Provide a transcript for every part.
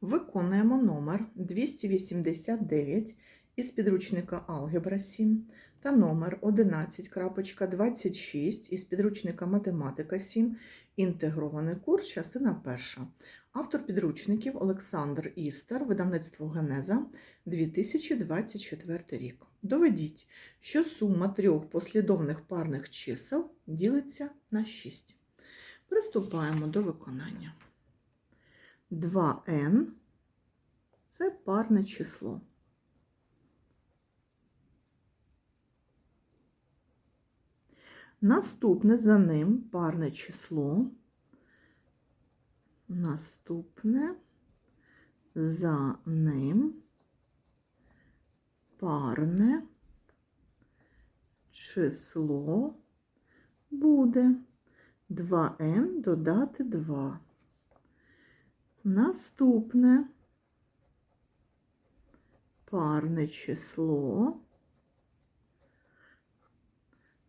Виконуємо номер 289 із підручника Алгебра 7 та номер 11.26 із підручника Математика 7. Інтегрований курс, частина перша. Автор підручників Олександр Істер, видавництво Генеза, 2024 рік. Доведіть, що сума трьох послідовних парних чисел ділиться на 6. Приступаємо до виконання. 2n це парне число. Наступне за ним парне число. Наступне за ним парне число буде 2n додати 2. Наступне парне число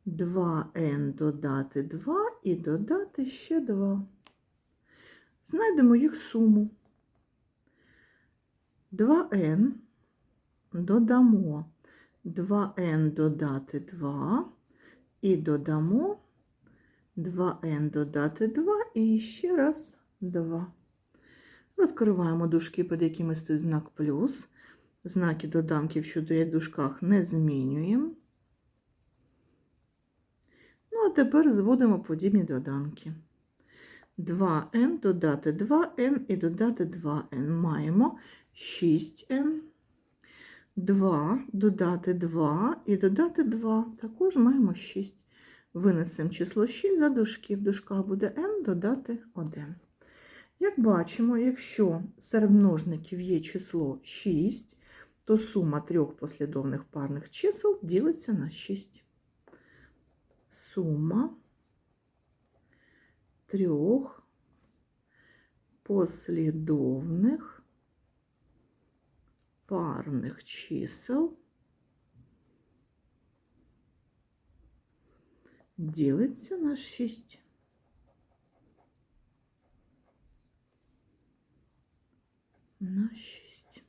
2n додати 2 і додати ще 2. Знайдемо їх суму. 2n додамо 2n додати 2 і додамо 2n додати 2 і ще раз 2. Розкриваємо дужки, під якими стоїть знак плюс. Знаки доданків, що є в дужках, не змінюємо. Ну, а тепер зводимо подібні доданки. 2n додати 2n і додати 2n. Маємо 6n. 2 додати 2 і додати 2. Також маємо 6. Винесемо число 6 за дужки. В дужках буде n додати 1. Як бачимо, якщо серед множників є число 6, то сума трьох послідовних парних чисел ділиться на 6. Сума трьох послідовних парних чисел ділиться на 6. На 6.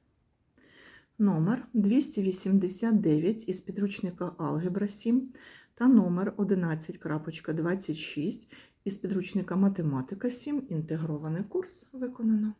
Номер 289 із підручника Алгебра 7 та номер 11.26 із підручника Математика 7. Інтегрований курс виконано.